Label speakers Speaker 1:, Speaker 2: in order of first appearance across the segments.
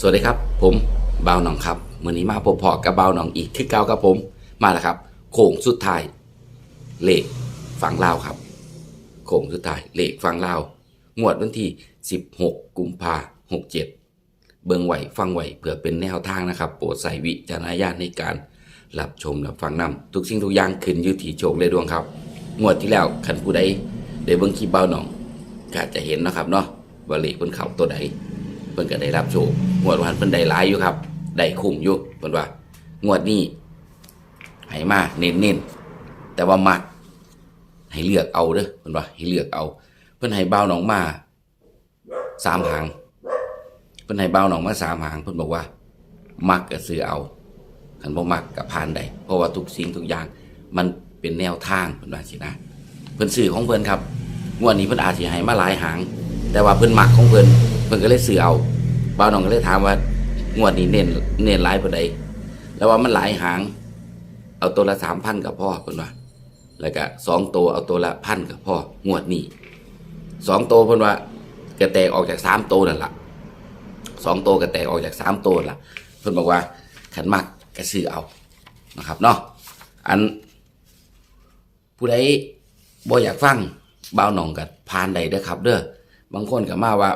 Speaker 1: สวัสดีครับ ผมบ่าวหนองครับมื่อนี้มาพบพอกับบ่าวหนองอีกที่เก้าครับผมมาแล้วครับ โค้งสุดท้ายเลขฝั่งลาวครับ โค้งสุดท้ายเลขฝั่งลาวงวดวันที่ 16 กุมภาหกเจ็ดเบิงไหวฟังไหวเพื่อเป็นแนวทางนะครับ โปรดใส่วิจารณญาณในการรับชมรับฟังนำทุกสิ่งทุกอย่างขึ้นอยู่ที่โชคและดวงครับ งวดที่แล้วคันผู้ใดได้เบิ่งคลิปบ่าวหนองก็อาจจะเห็นนะครับเนาะว่าเลขบนเขาตัวใด พิ่นก็ได้รับโชคงวดวันเพิ่นได้หลายอยู่ครับได้คุ้มอยู่เพิ่นว่างวดนี้ให้มาเน้นๆแต่ว่ามักให้เลือกเอาเด้อเพิ่นว่าให้เลือกเอา เพิ่นให้เบ่าหนองมาสามหางเพิ่นให้เบ่าหนองมาสามหางเพิ่นบอกว่า มักก็ซื้อเอาคันบ่มักก็ผ่านได้เพราะว่าทุกสิ่งทุกอย่าง มันเป็นแนวทางเพิ่นว่าสินะเพิ่นซื้อของเพิ่นครับงวดนี้เพิ่นอาจสิให้มาหลายหาง แต่ว่าเพิ่นมักของเพิ่นเพิ่นก็เลยซื้อเอาบ่าวน้องก็เลยถามว่างวดนี้เน้นเน้นหลายปานใดแล้วว่ามันหลายหาง เอาตัวละ3,000กับพ่อเพิ่นว่าแล้วก็สองตัวเอาตัวละพันกับพ่องวดนี้สองตัวเพิ่นว่าก็แตกออกจากสามตัวนั่นละสองตัวก็แตกออกจากสามตัวล่ะเพิ่นบอกว่าขันมักก็ซื้อเอานะครับเนาะอัน ผู้ใดบ่อยากฟังเบาหน่องกับพานใดเด้อครับ เด้อ บางคนก็มาว่า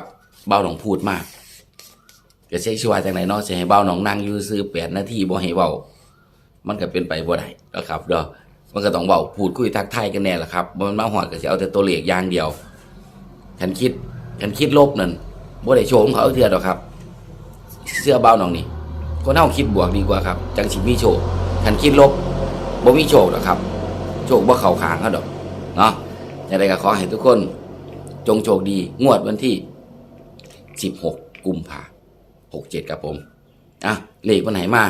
Speaker 1: เบาหนองพูดมากก็เช็คชัวร์จากไหนเนาะสิให้เบาหนองนั่งอยู่ซื้อแปดนาทีบ่ให้เว้ามันก็เป็นไปบ่ได้นะครับเด้อมันก็ต้องเว้าพูดคุยทักทายกันแน่ละครับมันมาหอดก็สิเอาแต่ตัวเลขอย่างเดียวคันคิดคันคิดลบนั่นบ่ได้โชว์ของเขาเทื่อดอกครับ เสื้อเบาหนองนี่คนเฮาคิดบวกดีกว่าครับ จังสิมีโชคคันคิดลบบ่มีโชคหรอกครับ โชคบ่เข้าขางเขาดอกเนาะอย่างไรก็ขอให้ทุกคน จงโชคดีงวดวันที่ 16 กุมภาหกเจ็ดครับผม อะ เลขวันไหนมา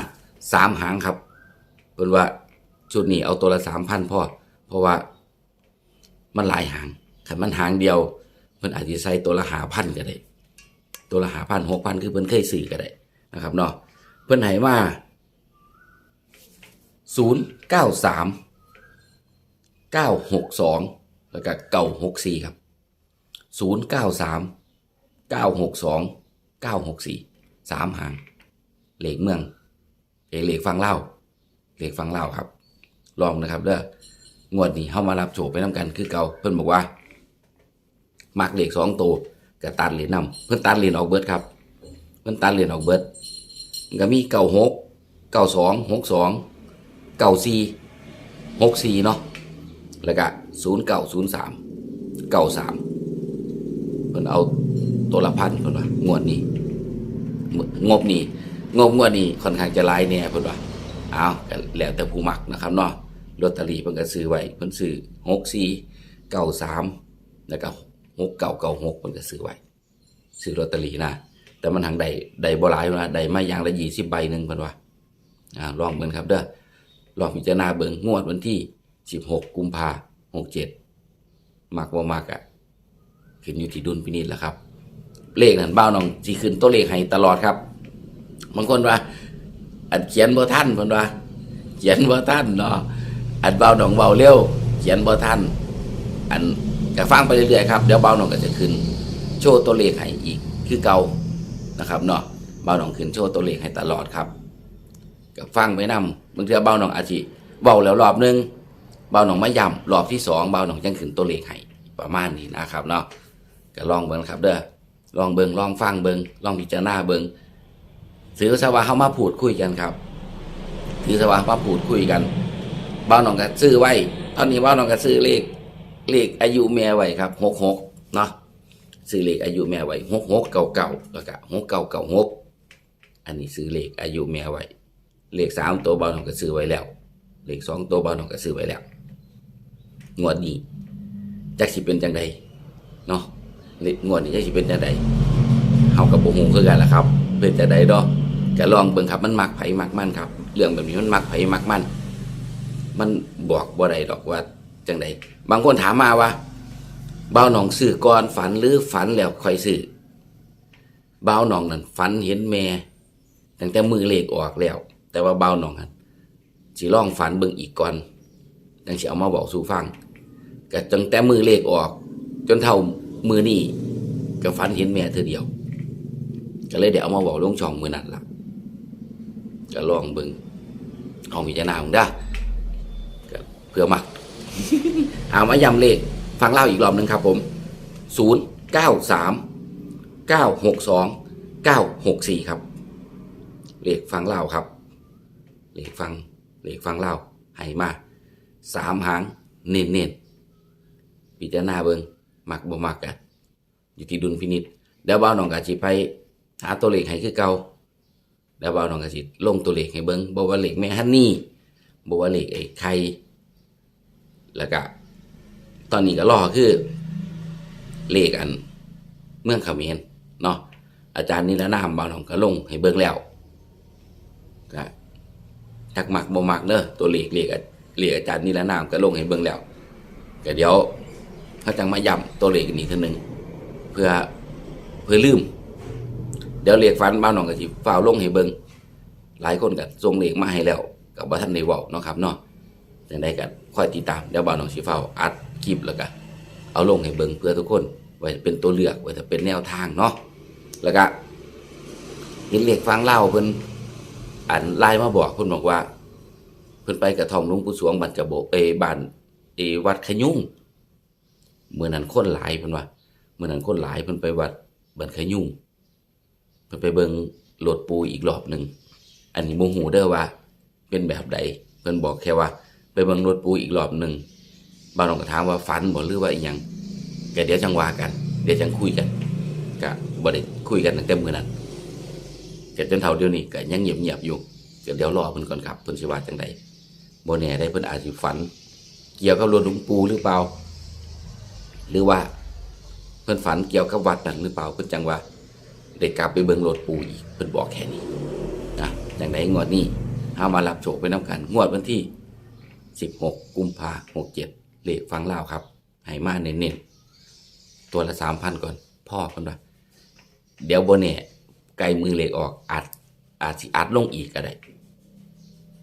Speaker 1: สามหางครับเป็นว่าชุดนี้เอาตัวละสามพันพ่อ เพราะว่ามันหลายหางขันมันหางเดียวเพิ่นอาจจะใส่ตัวละหาพันก็ได้ ตัวละหาพันหกพันคือเพิ่นเคยซื้อก็ได้นะครับเนาะเพิ่นให้มาศูนย์เก้าสามเก้าหกสองแล้วก็เก้าหกสี่ครับ ศูนย์เก้าสามเก้าหกสองเก้าหกสี่สามหาง เหล็กเมืองเอกเหล็กฟังเล่าเหล็กฟังเล่าครับ ลองนะครับเด้องวดนี้เข้ามารับโฉบไปน้ำกันคือเก่าเพิ่นบอกว่า มักเหล็กสองตัวกับตัดเหรียญนำเพิ่นตัดเหรียญออกเบิร์ดครับ เพิ่นตัดเหรียญออกเบิร์ดก็มีเก้าหกเก้าสองหกสองเก้าสี่หกสี่เนาะแล้วก็ศูนย์เก้าศูนย์สามเก้าสาม เพิ่นเอาตัวละพันเพิ่นว่างวดนี้ งบนี้งบงวดนี้ค่อนข้างจะหลายเนี่ยเพิ่นว่าเอาก็แล้วแต่ผู้มักนะครับเนาะลอตเตอรี่เพิ่นก็ซื้อไว้เพิ่นซื้อหกสี่เก้าสามแล้วก็หกเก้าเก้าหกเพิ่นก็ซื้อไว้ซื้อลอตเตอรี่นะแต่มันทางใดใดบ่หลายนะใดมาอย่างละยี่สิบใบหนึ่งเพิ่นว่าอ่าลองเบิ่งครับเด้อลองพิจารณาเบิ่งงวดวันที่ 16 กุมภาหกเจ็ดมักว่ามากอะ ขึ้นอยู่ที่ดุลพินิจแหล้วครับ เลขนั้นบ้าน้องจีขึ้นตัวเลขให้ตลอดครับบางคนว่า อันเขียนบ่ท่านเพิ่นว่า เขียนบ่ท่านเนาะอันบ้าน้องเบาเร็วเขียนบ่ท่าน อันก็ฟังไปเรื่อยๆครับเดี๋ยวเบ้าน้องก็จะขึ้น โชว์ตัวเลขให้อีกคือเก่านะครับเนาะเบ้าน้องขึ้นโชว์ตัวเลขให้ตลอดครับก็ฟังไปนำบางเทื่อบ้าน้องอาจสิเว้าแล้วรอบนึงเบาหนองมาย่ำรอบที่สองเบาหนองจังขึ้นตัวเลขให้ประมาณนี้นะครับเนาะ ก็ลองเบิ่งครับ เด้อลองเบิ่งลองฟังเบิ่งลองพิจารณาเบิ่งถือซะว่าเขามาพูดคุยกันครับถือซะว่ามาพูดคุยกันเบาหนองก็ซื้อไว้ตอนนี้เบาหนองก็ซื้อเลขเลขอายุแม่ไว้ครับหกหกเนาะซื้อเลขอายุแม่ไว้หกหกเก่าเก่าแล้วก็หกเก่าเก่าหกอันนี้ซื้อเลขอายุแม่ไว้เลขสามตัวเบาหนองก็ซื้อไว้แล้วเลขสองตัวเบาหนองก็ซื้อไว้แล้วงวดนี้จักสิเป็นจังใดเนาะ งวดนี้จักสิเป็นจังใดเฮากับบ่ฮู้คือกันล่ะครับเป็นจังใดดอกก็ลองเบิ่งครับมันมักไผมักมันครับ เรื่องแบบนี้มันมักไผมักมัน มันบอกบ่ได้ดอกว่าจังใดบางคนถามมาว่าเบาหนองซื้อก่อนฝันหรือฝันแล้วค่อยซื้อเบาหนองนั่นฝันเห็นแม่ตั้งแต่มือเลขออกแล้ว แต่ว่าเบาหนองนั่นสิลองฝันเบิ่งอีกก่อนจังสิเอามาบอกสู่ฟังก็จังแต่มือเลขออก จนเท่า มือนี่ก็ฝันเห็นแม่เธอเดียว ก็เลยเดี๋ยวเอามาบอกลุงช่องมือนั่นละก็ลองเบิ่งเอาพิจารณาของด้าก็เพื่อมักเอามาย้ำเลขฟังเล่าอีกรอบหนึ่งครับ ผมศูนย์เก้าสามเก้าหกสองเก้าหกสี่ครับเลขฟังเล่าครับเลขฟังเลขฟังเล่าให้มาสามหางเน้นเน้นพิจารณาเบิง มักบ่มักกันอยู่ที่ดุลพินิจเดี๋ยวบ่าวน้องกาจิไปหาตัวเลขให้คือเก่าเดี๋ยวบ่าวน้องกาจิลงตัวเลขให้เบิ้งบ่ว่าเลขแม่ฮันนี่บ่ว่าเลขไอ้ไข่แล้วก็ตอนนี้ก็รอคือเลขอัน เมืองเขมรเนาะอาจารย์นิรนามบ่าวน้องก็ลงให้เบิ้งแล้วก็จักมักบ่มักเด้อตัวเลขเลขอะเลขอาจารย์นิรนามก็ลงให้เบิงแล้วก็เดี๋ยว เขาจังมาย้ำตัวเลขอีกทีนึงเพื่อเพื่อลืม เดี๋ยวเลขฟันบ้านน้องก็สิฝ้าวลงให้เบิงหลายคนก็ส่งเลขมาให้แล้วกับบ่ทันได้เว้าเนาะครับเนาะจังไดก็คอยติดตามเดี๋ยวบ้านน้องสิฝ้าวอัดคลิปแล้วก็เอาลงให้เบิงเพื่อทุกคนไว้เป็นตัวเลือกไว้จะเป็นแนวทางเนาะแล้วก็เห็นเลขฟังเล่าเพิ่นอันไลน์มาบอกเพิ่นบอกว่า เพิ่นไปกระท่อมหลุงปู่สวงบ้านกระโบเอบ้านเอวัดขยุ่ง เมื่อนั้นคนหลายเพิ่นว่าเมื่อนั้นคนหลายเพิ่นไปวัดบันขยุ่งเพิ่นไปเบิ่งโหลดปูอีกรอบหนึ่งอันนี้โมโหเด้อว่า เป็นแบบใดเพิ่นบอกแค่ว่า ไปเบิ่งโหลดปูอีกรอบหนึ่งบ้านน้องก็ถามว่าฝันบ่หรือว่าอีหยังก็เดี๋ยวจังว่ากัน เดี๋ยวจังคุยกันก็บ่ได้คุยกันตั้งแต่มื้อนั้นก็จนเท่าเดียวนี้ก็ยังเงียบๆอยู่ก็เดี๋ยวรอเพิ่นก่อนครับเพิ่นสิว่าจังใดบ่แน่ได้เพิ่นอาจสิฝัน เกี่ยวกับโหลดหลวงปูหรือเปล่า หรือว่าเพิ่อนฝันเกี่ยวกับวัดนั่นหรือเปล่าเพิ่อนจังว่าได้กลับไปเบิ่งรถปูอีกเพิ่อนบอกแค่นี้นะจังไดงวดนี้เฮามารับโชคไปนํกัน งวดวันที่ 16 กุมภาพันธ์67เลขฟังเล่าครับให้มาเน้นๆตัวละ3,000ก่อน พ่อเพิ่นว่าเดี๋ยวบ่แน่ไกลมือเลขออกอาจอาจสิอัดลงอีกก็ได้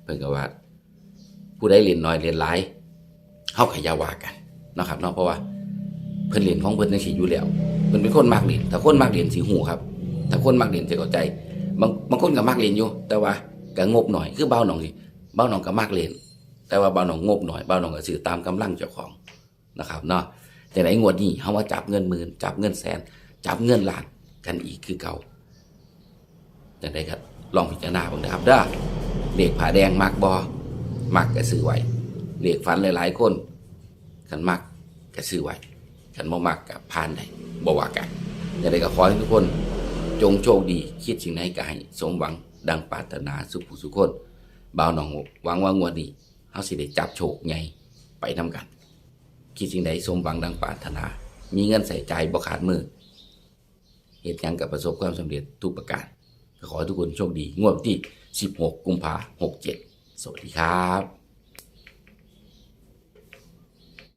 Speaker 1: เพิ่นก็ว่า ผู้ใดเรียนน้อยเรียนหลายเฮาก็อย่าว่ากันนะครับเนาะเพราะว่า เพิ่นเรียนของเพิ่นจังซี่อยู่แล้วเพิ่นเป็นคนมักเรียนถ้าคนมักเรียนสิฮู้ครับ ถ้าคนมักเรียนจะเข้าใจ บางบางคนก็มักเรียนอยู่ แต่ว่าก็งบหน่อยคือเบาหนองสิเบาหนองก็มักเรียนแต่ว่าเบาหนองงบหน่อยเบาหนองก็ซื้อตามกำลังเจ้าของนะครับเนาะแต่ไหนงวดนี้เฮาว่าจับเงินหมื่นจับเงินแสน จับเงินล้านกันอีกคือเก่าจังไดก็ลองพิจารณาบิ่งนะครับเด้อเลขผาแดงมักบ่มักก็ซื้อไว้เลขฝันหลายๆคนคันมักก็ซื้อไว้ ฉันบ่มักกับผ่านได้บ่ว่ากันอย่างไรก็ขอให้ทุกคนจงโชคดี คิดสิ่งไหนก็ให้สมหวังดังปรารถนาสุขสุขคนบ่าวหนองหวังว่างวดนี้เฮาสิได้จับโชคใหญ่ไปนํกัน คิดสิ่งใดสมหวังดังปรารถนา มีเงินใส่ใจบ่ขาดมือเหตุการณ์กับประสบความสำเร็จทุกประการขอให้ทุกคนโชคดี งวดที่ 16 กุมภาพันธ์67 สวัสดีครับ